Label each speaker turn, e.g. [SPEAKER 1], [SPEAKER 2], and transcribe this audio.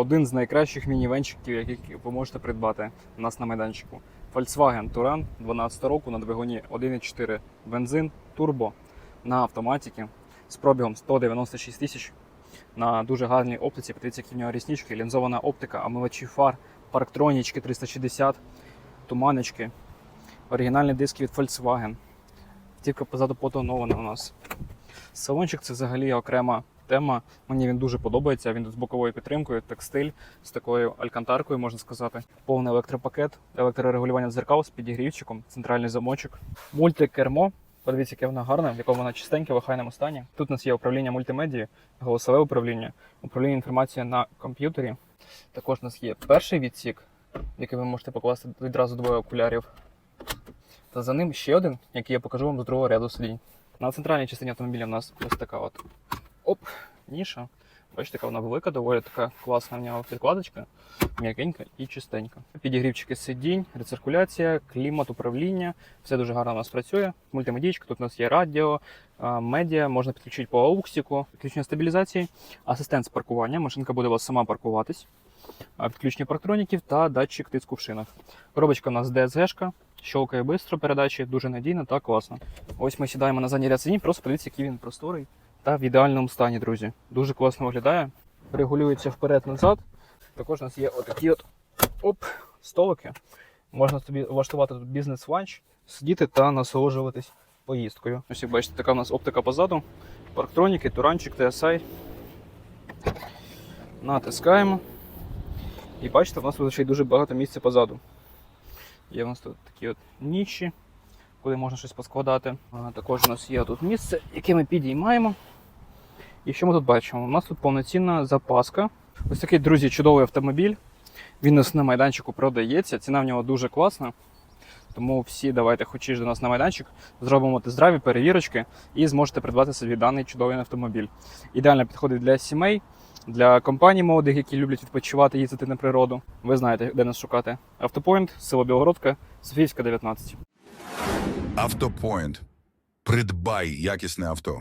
[SPEAKER 1] один з найкращих мінівенчиків, яких ви можете придбати у нас на майданчику. Volkswagen Touran 12 року на двигуні 1.4 бензин турбо на автоматіки з пробігом 196 тисяч на дуже гарній оптиці. Подивіться, які в нього ріснички, лінзована оптика, омивачі фар, парктронічки 360, туманочки, оригінальні диски від Volkswagen. Тільки позаду потонована у нас. Салончик це взагалі окрема тема. Мені він дуже подобається. Він з боковою підтримкою, текстиль з такою алькантаркою, можна сказати. Повний електропакет, електрорегулювання дзеркал з підігрівчиком, центральний замочок, мультикермо. Подивіться, яке воно гарне, в якому воно чистеньке, в охайному стані. Тут у нас є управління мультимедією, голосове управління, управління інформацією на комп'ютері. Також у нас є перший відсік, в який ви можете покласти відразу двоє окулярів. Та за ним ще один, який я покажу вам з другого ряду сидінь. На центральній частині автомобіля у нас ось така от оп, ніша. Бачите, яка вона велика, доволі така класна в нього підкладочка, м'якенька і чистенька. Підігрівчики сидінь, рециркуляція, клімат, управління. Все дуже гарно у нас працює. Мультимедійка, тут у нас є радіо, медіа, можна підключити по ауксіку, підключення стабілізації, асистент з паркування. Машинка буде у вас сама паркуватись, підключення парктроніків та датчик тиску в шинах. Коробочка у нас DSG-шка, щелкає швидко, передачі, дуже надійно та класно. Ось ми сідаємо на задній ряд сидінь, просто подивіться, який він просторий та в ідеальному стані, друзі. Дуже класно виглядає. Регулюється вперед-назад. Також у нас є отакі от оп, столики. Можна собі влаштувати тут бізнес-ланч, сидіти та насолоджуватись поїздкою. Ось як бачите, така у нас оптика позаду. Парктроніки, туранчик, TSI. Натискаємо. І бачите, в нас ще й дуже багато місця позаду. Є у нас тут такі от ніші, куди можна щось поскладати. А, також у нас є тут місце, яке ми підіймаємо. І що ми тут бачимо? У нас тут повноцінна запаска. Ось такий, друзі, чудовий автомобіль. Він у нас на майданчику продається. Ціна в нього дуже класна. Тому всі давайте хочеш до нас на майданчик, зробимо тест-драйві, перевірочки і зможете придбати собі даний чудовий автомобіль. Ідеально підходить для сімей, для компаній молодих, які люблять відпочивати, їздити на природу. Ви знаєте, де нас шукати. Автопоінт, село Білогородка, Софіївська, 19.
[SPEAKER 2] Автопоінт. Придбай якісне авто.